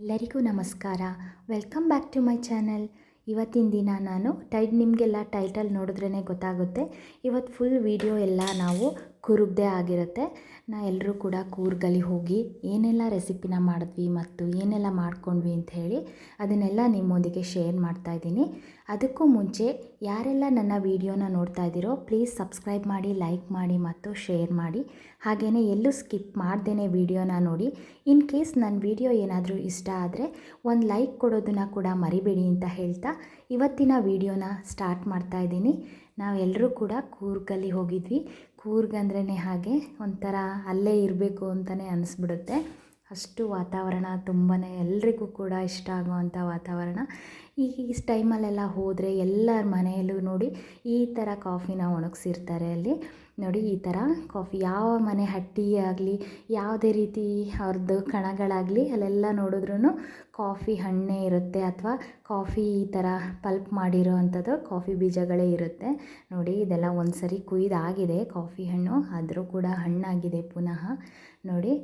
ಎಲ್ಲರಿಗೂ ನಮಸ್ಕಾರ. Welcome back to my channel ಇವತ್ತಿನ ದಿನ ನಾನು ಟೈ ನಿಮಗೆಲ್ಲ ಟೈಟಲ್ ನೋಡಿದ್ರೇ ಗೊತ್ತಾಗುತ್ತೆ. ಇವತ್ತು ಫುಲ್ ವಿಡಿಯೋ ಎಲ್ಲ ನಾವು ಕೂರ್ಗ್ದೇ ಆಗಿರುತ್ತೆ. ನಾ ಎಲ್ಲರೂ ಕೂಡ ಕೂರ್ಗಲ್ಲಿ ಹೋಗಿ ಏನೆಲ್ಲ ರೆಸಿಪಿನ ಮಾಡಿದ್ವಿ ಮತ್ತು ಏನೆಲ್ಲ ಮಾಡ್ಕೊಂಡ್ವಿ ಅಂತ ಹೇಳಿ ಅದನ್ನೆಲ್ಲ ನಿಮ್ಮೊಂದಿಗೆ ಶೇರ್ ಮಾಡ್ತಾ ಇದ್ದೀನಿ. ಅದಕ್ಕೂ ಮುಂಚೆ ಯಾರೆಲ್ಲ ನನ್ನ ವೀಡಿಯೋನ ನೋಡ್ತಾ ಇದ್ದೀರೋ ಪ್ಲೀಸ್ ಸಬ್ಸ್ಕ್ರೈಬ್ ಮಾಡಿ, ಲೈಕ್ ಮಾಡಿ ಮತ್ತು ಶೇರ್ ಮಾಡಿ. ಹಾಗೆಯೇ ಎಲ್ಲೂ ಸ್ಕಿಪ್ ಮಾಡ್ದೇ ವೀಡಿಯೋನ ನೋಡಿ. ಇನ್ ಕೇಸ್ ನನ್ನ ವೀಡಿಯೋ ಏನಾದರೂ ಇಷ್ಟ ಆದರೆ ಒಂದು ಲೈಕ್ ಕೊಡೋದನ್ನು ಕೂಡ ಮರಿಬೇಡಿ ಅಂತ ಹೇಳ್ತಾ ಇವತ್ತಿನ ವೀಡಿಯೋನ ಸ್ಟಾರ್ಟ್ ಮಾಡ್ತಾ ಇದ್ದೀನಿ. ನಾವೆಲ್ಲರೂ ಕೂಡ ಕೂರ್ಗಲ್ಲಿ ಹೋಗಿದ್ವಿ. ಕೂರ್ಗ್ ಅಂದ್ರೇ ಹಾಗೆ ಒಂಥರ ಅಲ್ಲೇ ಇರಬೇಕು ಅಂತಲೇ ಅನಿಸ್ಬಿಡುತ್ತೆ. ಅಷ್ಟು ವಾತಾವರಣ ತುಂಬಾ ಎಲ್ರಿಗೂ ಕೂಡ ಇಷ್ಟ ಆಗುವಂಥ ವಾತಾವರಣ. ಈಗ ಈ ಟೈಮಲ್ಲೆಲ್ಲ ಹೋದರೆ ಎಲ್ಲರ ಮನೆಯಲ್ಲೂ ನೋಡಿ ಈ ಥರ ಕಾಫಿನ ಒಣಗಿಸಿರ್ತಾರೆ ಅಲ್ಲಿ. ನೋಡಿ ಈ ಥರ ಕಾಫಿ ಯಾವ ಮನೆ ಹಟ್ಟಿ ಆಗಲಿ, ಯಾವುದೇ ರೀತಿ ಅವ್ರದ್ದು ಕಣಗಳಾಗಲಿ ಅಲ್ಲೆಲ್ಲ ನೋಡಿದ್ರೂ ಕಾಫಿ ಹಣ್ಣೇ ಇರುತ್ತೆ ಅಥವಾ ಕಾಫಿ ಈ ಥರ ಪಲ್ಪ್ ಮಾಡಿರೋ ಅಂಥದ್ದು ಕಾಫಿ ಬೀಜಗಳೇ ಇರುತ್ತೆ. ನೋಡಿ ಇದೆಲ್ಲ ಒಂದು ಸರಿ ಕುಯ್ದಾಗಿದೆ ಕಾಫಿ ಹಣ್ಣು ಆದರೂ ಕೂಡ ಹಣ್ಣಾಗಿದೆ ಪುನಃ. ನೋಡಿ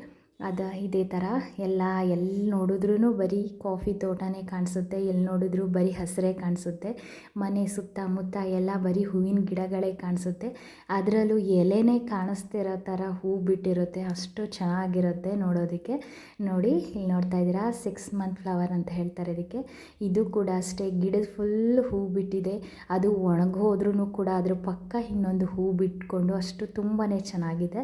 ಅದು ಇದೇ ಥರ ಎಲ್ಲ ಎಲ್ಲಿ ನೋಡಿದ್ರೂ ಬರೀ ಕಾಫಿ ತೋಟನೇ ಕಾಣಿಸುತ್ತೆ ಎಲ್ಲಿ ನೋಡಿದ್ರೂ ಬರೀ ಹಸಿರೇ ಕಾಣಿಸುತ್ತೆ, ಮನೆ ಸುತ್ತಮುತ್ತ ಎಲ್ಲ ಬರೀ ಹೂವಿನ ಗಿಡಗಳೇ ಕಾಣಿಸುತ್ತೆ, ಅದರಲ್ಲೂ ಎಲೆನೇ ಕಾಣಿಸ್ತಿರೋ ಥರ ಹೂ ಬಿಟ್ಟಿರುತ್ತೆ, ಅಷ್ಟು ಚೆನ್ನಾಗಿರುತ್ತೆ ನೋಡೋದಕ್ಕೆ. ನೋಡಿ, ಇಲ್ಲಿ ನೋಡ್ತಾ ಇದ್ದೀರಾ ಸಿಕ್ಸ್ ಮಂತ್ ಫ್ಲವರ್ ಅಂತ ಹೇಳ್ತಾರೆ ಇದಕ್ಕೆ. ಇದು ಕೂಡ ಅಷ್ಟೇ, ಗಿಡದ ಫುಲ್ ಹೂ ಬಿಟ್ಟಿದೆ, ಅದು ಒಣಗೋದ್ರೂ ಕೂಡ ಅದ್ರ ಪಕ್ಕ ಇನ್ನೊಂದು ಹೂ ಬಿಟ್ಕೊಂಡು ಅಷ್ಟು ತುಂಬಾ ಚೆನ್ನಾಗಿದೆ.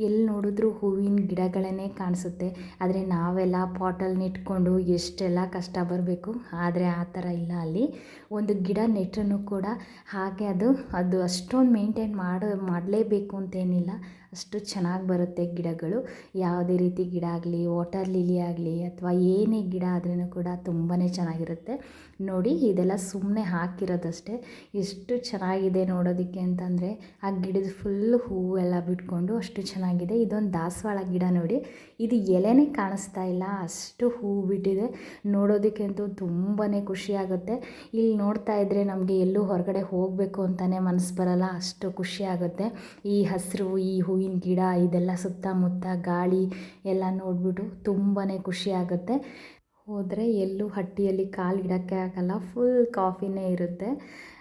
ಎಲ್ಲಿ ನೋಡಿದ್ರೂ ಹೂವಿನ ಗಿಡಗಳೇ ಕಾಣಿಸುತ್ತೆ. ಆದರೆ ನಾವೆಲ್ಲ ಪಾಟಲ್ಲಿ ನೆಟ್ಕೊಂಡು ಎಷ್ಟೆಲ್ಲ ಕಷ್ಟ ಬರಬೇಕು, ಆದರೆ ಆ ಥರ ಇಲ್ಲ ಅಲ್ಲಿ. ಒಂದು ಗಿಡ ನೆಟ್ರೂ ಕೂಡ ಹಾಗೆ ಅದು ಅದು ಅಷ್ಟೊಂದು ಮೇಂಟೈನ್ ಮಾಡೋ, ಮಾಡಲೇಬೇಕು ಅಂತೇನಿಲ್ಲ. ಅಷ್ಟು ಚೆನ್ನಾಗಿ ಬರುತ್ತೆ ಗಿಡಗಳು. ಯಾವುದೇ ರೀತಿ ಗಿಡ ಆಗಲಿ ವಾಟರ್ ಲಿಲಿ ಆಗಲಿ ಅಥವಾ ಏನೇ ಗಿಡ ಆದ್ರೂ ಕೂಡ ತುಂಬಾ ಚೆನ್ನಾಗಿರುತ್ತೆ. ನೋಡಿ, ಇದೆಲ್ಲ ಸುಮ್ಮನೆ ಹಾಕಿರೋದಷ್ಟೇ. ಎಷ್ಟು ಚೆನ್ನಾಗಿದೆ ನೋಡೋದಕ್ಕೆ ಅಂತಂದರೆ ಆ ಗಿಡದ ಫುಲ್ ಹೂವೆಲ್ಲ ಬಿಟ್ಕೊಂಡು ಅಷ್ಟು ಚೆನ್ನಾಗಿದೆ. ಇದೊಂದು ದಾಸವಾಳ ಗಿಡ ನೋಡಿ. ಇದು ಎಲೆನೇ ಕಾಣಿಸ್ತಾ ಇಲ್ಲ, ಅಷ್ಟು ಹೂವು ಬಿಟ್ಟಿದೆ. ನೋಡೋದಕ್ಕೆ ಅಂತೂ ತುಂಬಾ ಖುಷಿಯಾಗುತ್ತೆ ಇಲ್ಲಿ ನೋಡ್ತಾ ಇದ್ದರೆ ನಮಗೆ ಎಲ್ಲೂ ಹೊರಗಡೆ ಹೋಗಬೇಕು ಅಂತಲೇ ಮನಸ್ಸು ಬರಲ್ಲ, ಅಷ್ಟು ಖುಷಿಯಾಗುತ್ತೆ ಈ ಹಸಿರು, ಈ ಹೂವಿನ ಗಿಡ, ಇದೆಲ್ಲ ಸುತ್ತಮುತ್ತ ಗಾಳಿ ಎಲ್ಲ ನೋಡಿಬಿಟ್ಟು ತುಂಬಾ ಖುಷಿಯಾಗುತ್ತೆ ಹೋದರೆ ಎಲ್ಲೂ ಹಟ್ಟಿಯಲ್ಲಿ ಕಾಲು ಇಡೋಕ್ಕೆ ಆಗಲ್ಲ ಫುಲ್ ಕಾಫಿನೇ ಇರುತ್ತೆ.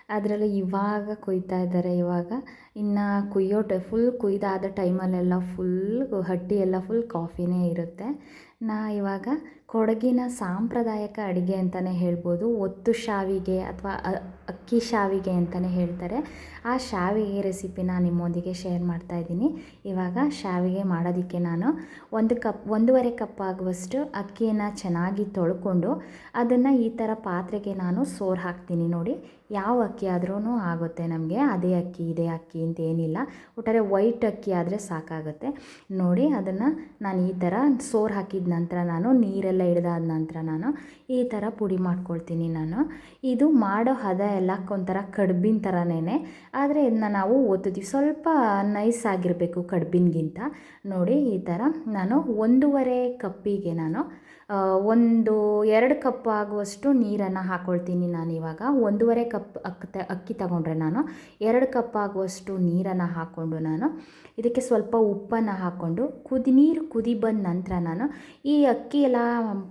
ಅದರಲ್ಲಿ ಇವಾಗ ಕೊಯ್ತಾ ಇದ್ದಾರೆ ಇವಾಗ. ಇನ್ನು ಕುಯ್ಯೋ ಟೈ ಫುಲ್ ಕುಯ್ದಾದ ಟೈಮಲ್ಲೆಲ್ಲ ಫುಲ್ ಹಟ್ಟಿ ಎಲ್ಲ ಫುಲ್ ಕಾಫಿನೇ ಇರುತ್ತೆ. ನಾ ಇವಾಗ ಕೊಡಗಿನ ಸಾಂಪ್ರದಾಯಿಕ ಅಡುಗೆ ಅಂತಲೇ ಹೇಳ್ಬೋದು, ಒತ್ತು ಶಾವಿಗೆ ಅಥವಾ ಅಕ್ಕಿ ಶಾವಿಗೆ ಅಂತಲೇ ಹೇಳ್ತಾರೆ. ಆ ಶಾವಿಗೆ ರೆಸಿಪಿನ ನಿಮ್ಮೊಂದಿಗೆ ಶೇರ್ ಮಾಡ್ತಾ ಇದ್ದೀನಿ. ಇವಾಗ ಶಾವಿಗೆ ಮಾಡೋದಕ್ಕೆ ನಾನು ಒಂದು ಕಪ್, ಒಂದೂವರೆ ಕಪ್ ಆಗುವಷ್ಟು ಅಕ್ಕಿಯನ್ನು ಚೆನ್ನಾಗಿ ತೊಳ್ಕೊಂಡು ಅದನ್ನು ಈ ಥರ ಪಾತ್ರೆಗೆ ನಾನು ಸೋರು ಹಾಕ್ತೀನಿ ನೋಡಿ. ಯಾವ ಅಕ್ಕಿ ಆದ್ರೂ ಆಗುತ್ತೆ ನಮಗೆ. ಅದೇ ಅಕ್ಕಿ, ಇದೇ ಅಕ್ಕಿ ಅಂತ ಏನಿಲ್ಲ. ಒಟ್ಟಾರೆ ವೈಟ್ ಅಕ್ಕಿ ಆದರೆ ಸಾಕಾಗುತ್ತೆ. ನೋಡಿ ಅದನ್ನು ನಾನು ಈ ಥರ ಸೋರು ಹಾಕಿದ ನಂತರ ನಾನು ನೀರೆಲ್ಲ ಇಳಿದಾದ ನಂತರ ನಾನು ಈ ಥರ ಪುಡಿ ಮಾಡ್ಕೊಳ್ತೀನಿ ನಾನು. ಇದು ಮಾಡೋ ಹದ ಎಲ್ಲ ಒಂಥರ ಕಡ್ಬಿನ ಥರನೇ ಆದರೆ ಇದನ್ನ ನಾವು ಒತ್ತೀವಿ ಸ್ವಲ್ಪ ನೈಸ್ ಆಗಿರಬೇಕು ಕಡ್ಬಿನ್ಗಿಂತ. ನೋಡಿ ಈ ಥರ ನಾನು ಒಂದೂವರೆ ಕಪ್ಪಿಗೆ ನಾನು ಒಂದು ಎರಡು ಕಪ್ ಆಗುವಷ್ಟು ನೀರನ್ನು ಹಾಕ್ಕೊಳ್ತೀನಿ ನಾನು ಇವಾಗ. ಒಂದೂವರೆ ಕಪ್ ಅಕ್ಕಿ ತ, ಅಕ್ಕಿ ತಗೊಂಡ್ರೆ ನಾನು ಎರಡು ಕಪ್ ಆಗುವಷ್ಟು ನೀರನ್ನು ಹಾಕ್ಕೊಂಡು ನಾನು ಇದಕ್ಕೆ ಸ್ವಲ್ಪ ಉಪ್ಪನ್ನು ಹಾಕ್ಕೊಂಡು ಕುದಿ, ನೀರು ಕುದಿ ಬಂದ ನಂತರ ನಾನು ಈ ಅಕ್ಕಿ ಎಲ್ಲ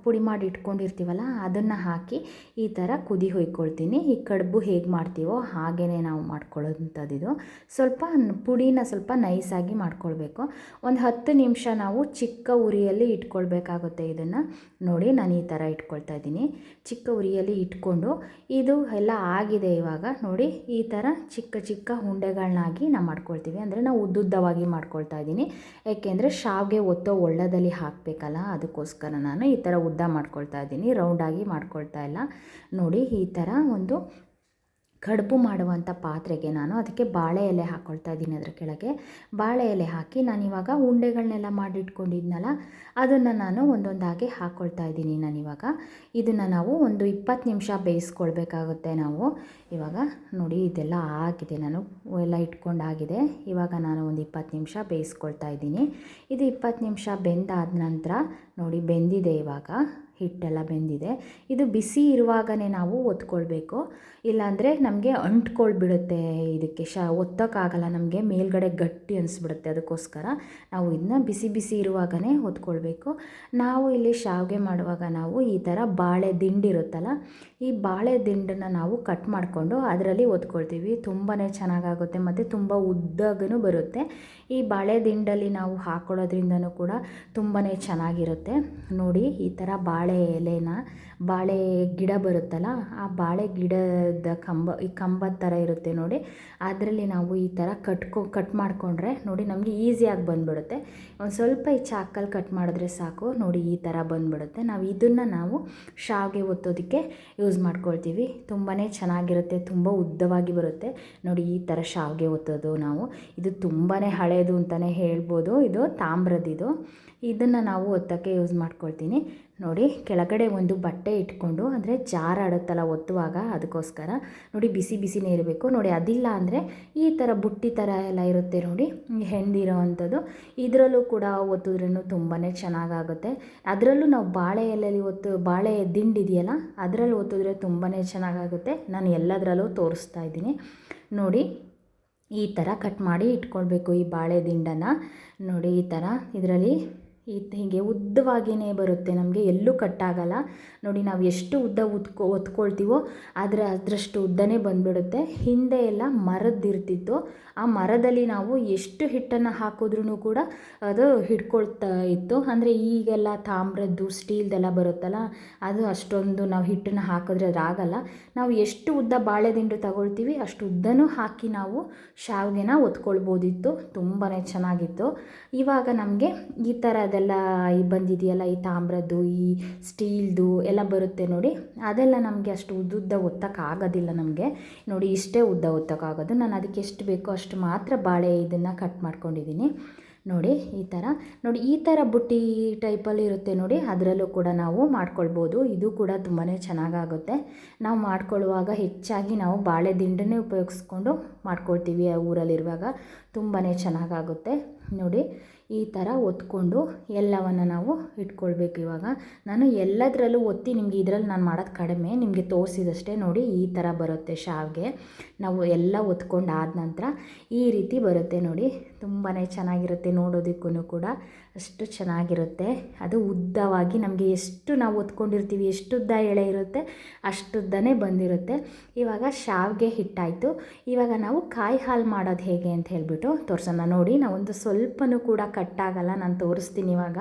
ಪುಡಿ ಮಾಡಿ ಇಟ್ಕೊಂಡಿರ್ತೀವಲ್ಲ ಅದನ್ನು ಹಾಕಿ ಈ ಥರ ಕುದಿ ಹೊಯ್ಕೊಳ್ತೀನಿ. ಈ ಕಡುಬು ಹೇಗೆ ಮಾಡ್ತೀವೋ ಹಾಗೇ ನಾವು ಮಾಡ್ಕೊಳ್ಳೋಂಥದ್ದು ಸ್ವಲ್ಪ ಪುಡಿನ ಸ್ವಲ್ಪ ನೈಸಾಗಿ ಮಾಡ್ಕೊಳ್ಬೇಕು. ಒಂದು ಹತ್ತು ನಿಮಿಷ ನಾವು ಚಿಕ್ಕ ಉರಿಯಲ್ಲಿ ಇಟ್ಕೊಳ್ಬೇಕಾಗುತ್ತೆ ಇದನ್ನು. ನೋಡಿ ನಾನು ಈ ಥರ ಇಟ್ಕೊಳ್ತಾ ಇದ್ದೀನಿ. ಚಿಕ್ಕ ಉರಿಯಲ್ಲಿ ಇಟ್ಕೊಂಡು ಇದು ಎಲ್ಲ ಆಗಿದೆ ಇವಾಗ. ನೋಡಿ ಈ ಥರ ಚಿಕ್ಕ ಚಿಕ್ಕ ಉಂಡೆಗಳನ್ನಾಗಿ ನಾವು ಮಾಡ್ಕೊಳ್ತೀವಿ. ಅಂದರೆ ನಾವು ಉದ್ದುದ್ದವಾಗಿ ಮಾಡ್ಕೊಳ್ತಾ ಇದ್ದೀನಿ. ಏಕೆಂದರೆ ಶಾವ್ಗೆ ಒತ್ತೋ ಒಳ್ಳದಲ್ಲಿ ಹಾಕಬೇಕಲ್ಲ, ಅದಕ್ಕೋಸ್ಕರ ನಾನು ಈ ಥರ ಉದ್ದ ಮಾಡ್ಕೊಳ್ತಾ ಇದ್ದೀನಿ. ರೌಂಡಾಗಿ ಮಾಡ್ಕೊಳ್ತಾ ಇಲ್ಲ. ನೋಡಿ ಈ ಥರ ಒಂದು ಕಡುಬು ಮಾಡುವಂಥ ಪಾತ್ರೆಗೆ ನಾನು ಅದಕ್ಕೆ ಬಾಳೆ ಎಲೆ ಹಾಕ್ಕೊಳ್ತಾ ಇದ್ದೀನಿ ಅದರ ಕೆಳಗೆ. ಬಾಳೆ ಎಲೆ ಹಾಕಿ ನಾನಿವಾಗ ಉಂಡೆಗಳನ್ನೆಲ್ಲ ಮಾಡಿಟ್ಕೊಂಡಿದ್ನಲ್ಲ, ಅದನ್ನು ನಾನು ಒಂದೊಂದಾಗಿ ಹಾಕ್ಕೊಳ್ತಾ ಇದ್ದೀನಿ ನಾನಿವಾಗ ಇದನ್ನು ನಾವು ಒಂದು ಇಪ್ಪತ್ತು ನಿಮಿಷ ಬೇಯಿಸ್ಕೊಳ್ಬೇಕಾಗುತ್ತೆ ನಾವು. ಇವಾಗ ನೋಡಿ, ಇದೆಲ್ಲ ಆಗಿದೆ, ನಾನು ಎಲ್ಲ ಇಟ್ಕೊಂಡಾಗಿದೆ ಇವಾಗ ನಾನು ಒಂದು ಇಪ್ಪತ್ತು ನಿಮಿಷ ಬೇಯಿಸ್ಕೊಳ್ತಾ ಇದ್ದೀನಿ. ಇದು ಇಪ್ಪತ್ತು ನಿಮಿಷ ಬೆಂದಾದ ನಂತರ ನೋಡಿ, ಬೆಂದಿದೆ ಇವಾಗ. ಹಿಟ್ಟೆಲ್ಲ ಬೆಂದಿದೆ. ಇದು ಬಿಸಿ ಇರುವಾಗಲೇ ನಾವು ಒತ್ಕೊಳ್ಬೇಕು. ಇಲ್ಲಾಂದರೆ ನಮಗೆ ಅಂಟ್ಕೊಳ್ಬಿಡುತ್ತೆ ಇದಕ್ಕೆ. ಶ, ಒತ್ತೋಕ್ಕಾಗಲ್ಲ, ನಮಗೆ ಮೇಲ್ಗಡೆ ಗಟ್ಟಿ ಅನಿಸ್ಬಿಡುತ್ತೆ ಅದಕ್ಕೋಸ್ಕರ. ನಾವು ಇದನ್ನ ಬಿಸಿ ಬಿಸಿ ಇರುವಾಗಲೇ ಹೊತ್ಕೊಳ್ಬೇಕು ನಾವು ಇಲ್ಲಿ ಶಾವಿಗೆ ಮಾಡುವಾಗ ನಾವು ಈ ಥರ ಬಾಳೆ ದಿಂಡಿರುತ್ತಲ್ಲ ಈ ಬಾಳೆ ದಿಂಡನ್ನು ನಾವು ಕಟ್ ಮಾಡಿಕೊಂಡು ಅದರಲ್ಲಿ ಒತ್ಕೊಳ್ತೀವಿ. ತುಂಬಾ ಚೆನ್ನಾಗಾಗುತ್ತೆ ಮತ್ತು ತುಂಬ ಉದ್ದಾಗೂ ಬರುತ್ತೆ. ಈ ಬಾಳೆ ದಿಂಡಲ್ಲಿ ನಾವು ಹಾಕೊಳ್ಳೋದ್ರಿಂದನೂ ಕೂಡ ತುಂಬಾ ಚೆನ್ನಾಗಿರುತ್ತೆ. ನೋಡಿ, ಈ ಥರ ಬಾಳೆ ಎಲೆನ ಬಾಳೆ ಗಿಡ ಬರುತ್ತಲ್ಲ, ಆ ಬಾಳೆ ಗಿಡದ ಕಂಬ, ಈ ಕಂಬದ ಥರ ಇರುತ್ತೆ ನೋಡಿ. ಅದರಲ್ಲಿ ನಾವು ಈ ಥರ ಕಟ್ಕೊ, ಕಟ್ ಮಾಡಿಕೊಂಡ್ರೆ ನೋಡಿ ನಮಗೆ ಈಸಿಯಾಗಿ ಬಂದುಬಿಡುತ್ತೆ. ಒಂದು ಸ್ವಲ್ಪ ಈ ಚಾಕಲ್ಲಿ ಕಟ್ ಮಾಡಿದ್ರೆ ಸಾಕು, ನೋಡಿ ಈ ಥರ ಬಂದುಬಿಡುತ್ತೆ. ನಾವು ಇದನ್ನು ನಾವು ಶಾವಿಗೆ ಒತ್ತೋದಕ್ಕೆ ಯೂಸ್ ಮಾಡ್ಕೊಳ್ತೀವಿ. ತುಂಬಾ ಚೆನ್ನಾಗಿರುತ್ತೆ, ತುಂಬ ಉದ್ದವಾಗಿ ಬರುತ್ತೆ. ನೋಡಿ ಈ ಥರ ಶಾವಿಗೆ ಒತ್ತೋದು ನಾವು. ಇದು ತುಂಬಾ ಹಳೆಯದು ಅಂತಲೇ ಹೇಳ್ಬೋದು. ಇದು ತಾಮ್ರದಿದು ಇದನ್ನು ನಾವು ಒತ್ತೋಕ್ಕೆ ಯೂಸ್ ಮಾಡ್ಕೊಳ್ತೀನಿ. ನೋಡಿ, ಕೆಳಗಡೆ ಒಂದು ಬಟ್ಟೆ ಇಟ್ಕೊಂಡು ಅಂದರೆ ಜಾರಾಡುತ್ತಲ್ಲ ಒತ್ತುವಾಗ ಅದಕ್ಕೋಸ್ಕರ ನೋಡಿ ಬಿಸಿ ಬಿಸಿನೇ ಇರಬೇಕು. ನೋಡಿ ಅದಿಲ್ಲ ಅಂದರೆ ಈ ಥರ ಬುಟ್ಟಿ ಥರ ಎಲ್ಲ ಇರುತ್ತೆ ನೋಡಿ, ಹೆಣ್ದಿರೋ ಅಂಥದ್ದು. ಇದರಲ್ಲೂ ಕೂಡ ಒತ್ತಿದ್ರೂ ತುಂಬಾ ಚೆನ್ನಾಗಾಗುತ್ತೆ. ಅದರಲ್ಲೂ ನಾವು ಬಾಳೆ ಎಲೆಯಲ್ಲಿ ಒತ್ತು, ಬಾಳೆ ದಿಂಡಿದೆಯಲ್ಲ ಅದರಲ್ಲಿ ಒತ್ತಿದ್ರೆ ತುಂಬಾ ಚೆನ್ನಾಗಾಗುತ್ತೆ. ನಾನು ಎಲ್ಲದರಲ್ಲೂ ತೋರಿಸ್ತಾ ಇದ್ದೀನಿ. ನೋಡಿ, ಈ ಥರ ಕಟ್ ಮಾಡಿ ಇಟ್ಕೊಳ್ಬೇಕು ಈ ಬಾಳೆ ದಿಂಡನ್ನು. ನೋಡಿ, ಈ ಥರ ಇದರಲ್ಲಿ ಈ ಹೀಗೆ ಉದ್ದವಾಗಿಯೇ ಬರುತ್ತೆ, ನಮಗೆ ಎಲ್ಲೂ ಕಟ್ಟಾಗಲ್ಲ. ನೋಡಿ, ನಾವು ಎಷ್ಟು ಉದ್ದ ಉತ್ಕೊ ಒತ್ಕೊಳ್ತೀವೋ ಅದರ, ಅದರಷ್ಟು ಉದ್ದನೇ ಬಂದ್ಬಿಡುತ್ತೆ. ಹಿಂದೆ ಎಲ್ಲ ಮರದ್ದಿರ್ತಿತ್ತು. ಆ ಮರದಲ್ಲಿ ನಾವು ಎಷ್ಟು ಹಿಟ್ಟನ್ನು ಹಾಕಿದ್ರೂ ಕೂಡ ಅದು ಹಿಡ್ಕೊಳ್ತಾ ಇತ್ತು. ಅಂದರೆ ಈಗೆಲ್ಲ ತಾಮ್ರದ್ದು, ಸ್ಟೀಲ್ದೆಲ್ಲ ಬರುತ್ತಲ್ಲ, ಅದು ಅಷ್ಟೊಂದು ನಾವು ಹಿಟ್ಟನ್ನು ಹಾಕಿದ್ರೆ ಅದಾಗಲ್ಲ. ನಾವು ಎಷ್ಟು ಉದ್ದ ಬಾಳೆದಿಂಡು ತಗೊಳ್ತೀವಿ, ಅಷ್ಟು ಉದ್ದನೂ ಹಾಕಿ ನಾವು ಶಾವಿಗೆನ ಒತ್ಕೊಳ್ಬೋದಿತ್ತು. ತುಂಬಾ ಚೆನ್ನಾಗಿತ್ತು. ಇವಾಗ ನಮಗೆ ಈ ಥರದೆಲ್ಲ ಬಂದಿದೆಯಲ್ಲ, ಈ ತಾಮ್ರದ್ದು, ಈ ಸ್ಟೀಲ್ದು ಎಲ್ಲ ಬರುತ್ತೆ ನೋಡಿ. ಅದೆಲ್ಲ ನಮಗೆ ಅಷ್ಟು ಉದ್ದುದ್ದ ಒತ್ತಕ್ಕಾಗೋದಿಲ್ಲ ನಮಗೆ. ನೋಡಿ, ಇಷ್ಟೇ ಉದ್ದ ಒತ್ತಕ್ಕಾಗೋದು ನಾನು ಅದಕ್ಕೆ ಎಷ್ಟು ಬೇಕೋ ಅಷ್ಟು ಮಾತ್ರ ಬಾಳೆ ಇದನ್ನು ಕಟ್ ಮಾಡ್ಕೊಂಡಿದ್ದೀನಿ. ನೋಡಿ, ಈ ಥರ. ನೋಡಿ, ಈ ಥರ ಬುಟ್ಟಿ ಟೈಪಲ್ಲಿ ಇರುತ್ತೆ ನೋಡಿ. ಅದರಲ್ಲೂ ಕೂಡ ನಾವು ಮಾಡ್ಕೊಳ್ಬೋದು. ಇದು ಕೂಡ ತುಂಬಾ ಚೆನ್ನಾಗಾಗುತ್ತೆ. ನಾವು ಮಾಡ್ಕೊಳ್ಳುವಾಗ ಹೆಚ್ಚಾಗಿ ನಾವು ಬಾಳೆ ದಿಂಡನ್ನೇ ಉಪಯೋಗಿಸ್ಕೊಂಡು ಮಾಡ್ಕೊಳ್ತೀವಿ ಆ ಊರಲ್ಲಿರುವಾಗ. ತುಂಬಾ ಚೆನ್ನಾಗಾಗುತ್ತೆ. ನೋಡಿ, ಈ ಥರ ಒತ್ಕೊಂಡು ಎಲ್ಲವನ್ನು ನಾವು ಇಟ್ಕೊಳ್ಬೇಕು ಇವಾಗ. ನಾನು ಎಲ್ಲದರಲ್ಲೂ ಒತ್ತಿ ನಿಮಗೆ ಇದರಲ್ಲಿ ನಾನು ಮಾಡೋದು ಕಡಿಮೆ. ನಿಮಗೆ ತೋರಿಸಿದಷ್ಟೇ ನೋಡಿ ಈ ಥರ ಬರುತ್ತೆ ಶಾವಿಗೆ. ನಾವು ಎಲ್ಲ ಒತ್ಕೊಂಡು ಆದ ನಂತರ ಈ ರೀತಿ ಬರುತ್ತೆ ನೋಡಿ. ತುಂಬಾ ಚೆನ್ನಾಗಿರುತ್ತೆ ನೋಡೋದಕ್ಕೂ ಕೂಡ. ಅಷ್ಟು ಚೆನ್ನಾಗಿರುತ್ತೆ. ಅದು ಉದ್ದವಾಗಿ ನಮಗೆ ಎಷ್ಟು ನಾವು ಒತ್ಕೊಂಡಿರ್ತೀವಿ ಎಷ್ಟು ಉದ್ದ ಎಳೆ ಇರುತ್ತೆ, ಅಷ್ಟುದ್ದನೇ ಬಂದಿರುತ್ತೆ. ಇವಾಗ ಶಾವಿಗೆ ಹಿಟ್ಟಾಯಿತು. ಇವಾಗ ನಾವು ಕಾಯಿ ಹಾಲು ಮಾಡೋದು ಹೇಗೆ ಅಂತ ಹೇಳಿಬಿಟ್ಟು ತೋರಿಸೋಣ. ನೋಡಿ ನಾವೊಂದು ಸ್ವಲ್ಪನೂ ಕೂಡ ಕಟ್ಟಾಗಲ್ಲ ನಾನು ತೋರಿಸ್ತೀನಿ ಇವಾಗ.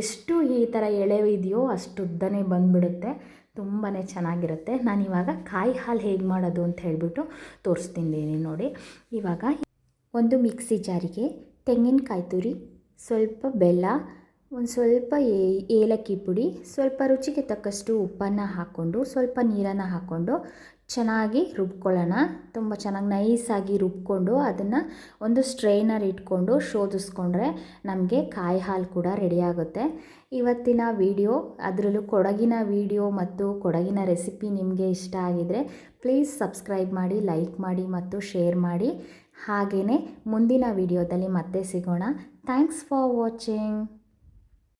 ಎಷ್ಟು ಈ ಥರ ಎಳೆ ಇದೆಯೋ ಅಷ್ಟು ಉದ್ದನೇ ಬಂದುಬಿಡುತ್ತೆ. ತುಂಬಾ ಚೆನ್ನಾಗಿರುತ್ತೆ. ನಾನು ಇವಾಗ ಕಾಯಿ ಹಾಲು ಹೇಗೆ ಮಾಡೋದು ಅಂತ ಹೇಳಿಬಿಟ್ಟು ತೋರಿಸ್ತೀನಿ ನೋಡಿ. ಇವಾಗ ಒಂದು ಮಿಕ್ಸಿ ಜಾರಿಗೆ ತೆಂಗಿನಕಾಯಿ ತುರಿ, ಸ್ವಲ್ಪ ಬೆಲ್ಲ ಒಂದು ಸ್ವಲ್ಪ ಏಲಕ್ಕಿ ಪುಡಿ, ಸ್ವಲ್ಪ ರುಚಿಗೆ ತಕ್ಕಷ್ಟು ಉಪ್ಪನ್ನು ಹಾಕ್ಕೊಂಡು, ಸ್ವಲ್ಪ ನೀರನ್ನು ಹಾಕ್ಕೊಂಡು ಚೆನ್ನಾಗಿ ರುಬ್ಕೊಳ್ಳೋಣ. ತುಂಬ ಚೆನ್ನಾಗಿ ನೈಸಾಗಿ ರುಬ್ಕೊಂಡು ಅದನ್ನು ಒಂದು ಸ್ಟ್ರೈನರ್ ಇಟ್ಕೊಂಡು ಶೋಧಿಸ್ಕೊಂಡ್ರೆ ನಮಗೆ ಕಾಯಿ ಹಾಲು ಕೂಡ ರೆಡಿಯಾಗುತ್ತೆ ಇವತ್ತಿನ ವಿಡಿಯೋ ಅದರಲ್ಲೂ ಕೊಡಗಿನ ವಿಡಿಯೋ ಮತ್ತು ಕೊಡಗಿನ ರೆಸಿಪಿ ನಿಮಗೆ ಇಷ್ಟ ಆಗಿದರೆ ಪ್ಲೀಸ್ ಸಬ್ಸ್ಕ್ರೈಬ್ ಮಾಡಿ ಲೈಕ್ ಮಾಡಿ ಮತ್ತು ಶೇರ್ ಮಾಡಿ. ಹಾಗೆಯೇ ಮುಂದಿನ ವಿಡಿಯೋದಲ್ಲಿ ಮತ್ತೆ ಸಿಗೋಣ. Thanks for watching